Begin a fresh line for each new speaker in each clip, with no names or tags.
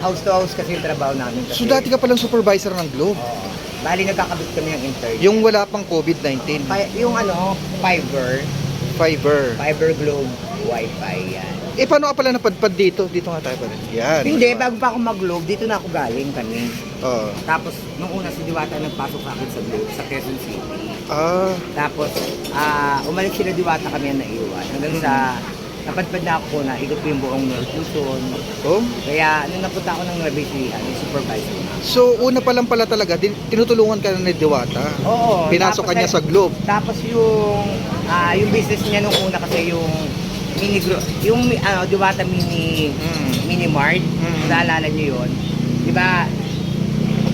House to house kasi yung trabaho namin. Kasi,
So dati ka palang supervisor ng Globe.
Oo. Bali, nagkakabit kami ng intern.
Yung wala pang COVID-19.
Fi- yung ano, fiber,
Fiber.
fiber globe, wifi, yan.
Eh paano ka pala napadpad dito? Dito nga tayo pala. Yan.
Hindi, bago pa ako mag-globe, dito na ako galing kami.
Oo.
Tapos, nung una si Diwata nagpasok sa akin sa globe, sa Quezon City.
Ah.
Tapos, ah umalik sila Diwata kami ang naiwan. Hanggang sa, napadpad na ako na, ikot ko yung buong North Luzon.
Oh.
Kaya, nung napunta ako ng Rabisihan, yung supervisor na.
So una pa lang pala talaga, din, tinutulungan ka na ni Diwata.
Oo.
Pinasok ka niya sa Globe.
Tapos yung ah yung business niya nung una kasi yung mini gro- yung ano Diwata mini
Mm.
mini mart.
Mm.
Naalala niyo 'yon? 'Di ba?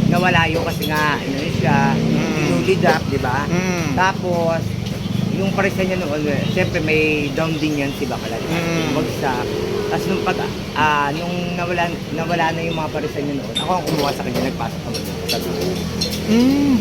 Nawala yun kasi nga ano yun siya,
Mm.
up, 'di ba?
Mm.
Tapos yung parisa niya noon, siyempre may down din yan si Bakala.
Mm.
Bagsak. Tapos nung pag ah nung nawala nawala na yung mga parisa niya noon, ako ang kumuha sa kanya, nagpasok ako sa Globe.
Mm.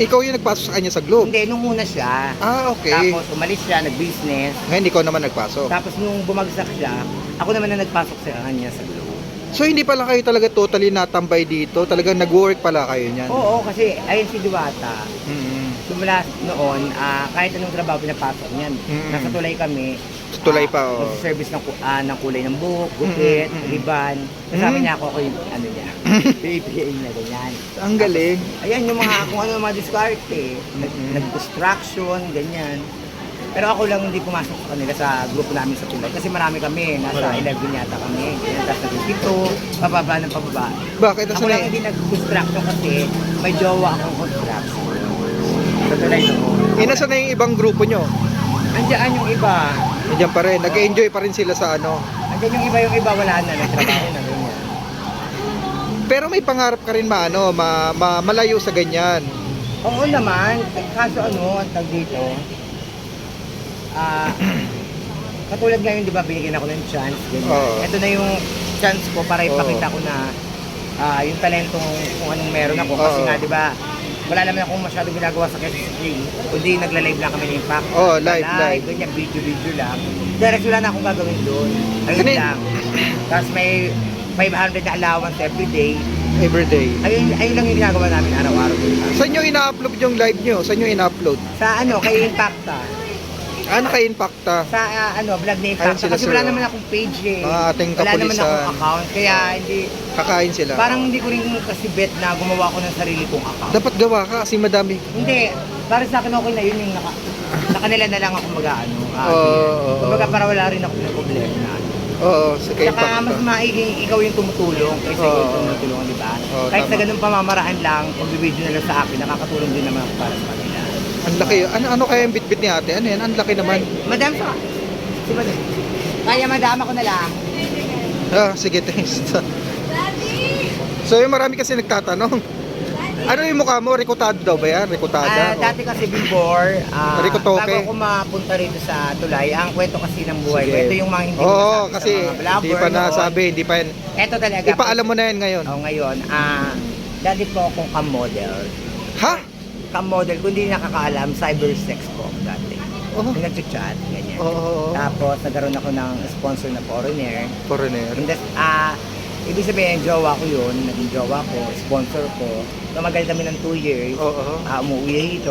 Ikaw yung nagpasok sa kanya sa Globe.
Hindi, nung una siya.
Ah, okay.
Tapos umalis siya, nag-business.
Ngayon ikaw naman nagpasok.
Tapos nung bumagsak siya, ako naman na nagpasok sa kanya sa Globe.
So hindi pala kayo talaga totally natambay dito. Talagang nag-work pala kayo niyan.
Oo, kasi ayun si Duwata.
Mm.
Simula noon, ah, kahit anong trabaho pinapasok niyan.
Mm.
Nasa tulay kami.
Tulay
ah,
pa, oo.
Service ng, ku- ah, ng kulay ng buhok, gupit,
Mm, mm, mm.
riban. Kasama
Mm.
niya ako, ako yung ano niya. PPA na ganyan.
Ang galing.
Ayan yung mga, kung ano yung mga diskarte. Nag,
Mm.
Nag-construction, ganyan. Pero ako lang hindi pumasok sa kanila sa grupo namin sa tulay. Kasi marami kami, nasa
Marami.
11 yata kami. Tapos naging pito, pababa ng pababa.
Bakit?
Ako lang
na,
hindi nag-construction kasi may jowa akong construction. Sa tulay noon.
eh, nasa na yung ibang grupo nyo?
Andiyan yung iba.
Nandiyan pa rin. Nag-enjoy pa rin sila sa ano.
Andiyan yung iba, yung iba wala na. Nagtrabaho na ganyan.
Pero may pangarap ka rin maano, ma, ma, malayo sa ganyan.
Oo naman. Kaso ano, ang tag dito. Ah, katulad ngayon, di ba, binigyan ako ng chance. Ganyan.
Oo.
Ito na yung chance ko para ipakita ko na ah, yung talentong kung anong meron ako. Kasi
Oo.
nga, di ba, wala naman akong masyado ginagawa sa Quezon City. Kundi nagla-live lang kami ng impact.
Oo, live, live.
Ganyan, video-video lang. Direct wala na akong gagawin doon. Ayun
Ano yun?
lang. Tapos may 500 na allowance every day.
Everyday.
Ayun, ayun lang yung ginagawa namin araw-araw.
Saan nyo ina-upload yung live nyo? Saan nyo ina-upload?
Sa ano, kay Impacta.
Ah, naka-impacta.
Sa ah, ano, vlog
Ayun
Impacta.
sila,
Kasi
sir,
wala
oh.
naman akong page eh.
Mga ating
wala naman
kapulisan.
akong account. Kaya hindi,
Kakain sila.
parang hindi ko rin kasi bet na gumawa ko ng sarili kong account.
Dapat gawa ka kasi madami.
Hindi, para sa akin okay na yun yung naka, sa kanila na lang ako mag-ano. ah,
Oo,
deal.
oo,
Kumbaga para wala rin ako ng problema na. ano.
Oo, sa kay
Saka mas maiging ikaw yung tumutulong kaysa ikaw
Oo.
yung tumutulong, di ba?
Oo,
Kahit sa
tama.
ganung pamamaraan lang, kung na lang sa akin, nakakatulong din naman ako para sa kanila.
Ang laki. Ano, ano kaya yung bitbit ni ate? Ano yan? Ang laki naman.
Madam, sa... Si Madam. Kaya madam ako na lang.
Ah, sige, thanks. So, yung marami kasi nagtatanong. Ano yung mukha mo? Rikotado daw ba yan?
Ah,
Rikotada? O-
dati kasi before, ah,
Ricotoke.
bago ako mapunta rito sa tulay, ang kwento kasi ng buhay ko,
Sige.
ito yung mga hindi
Oo,
nasabi
kasi
sa mga vlogger
hindi pa
noon.
nasabi, hindi pa yan.
Ito talaga.
Ipaalam mo na yan ngayon.
Oh, ngayon, ah, dati po akong cam model.
Ha?
Cam model, kung hindi nakakaalam, cyber sex po ako dati. Yung nag-chat, ganyan.
Oo, oo, oo.
Tapos, nagkaroon ako ng sponsor na foreigner.
Foreigner.
And that, ah, ibig sabihin, jowa ko yun, naging jowa ko, sponsor ko. Tumagal kami ng 2 years.
Oo.
Ah, umuwi dito,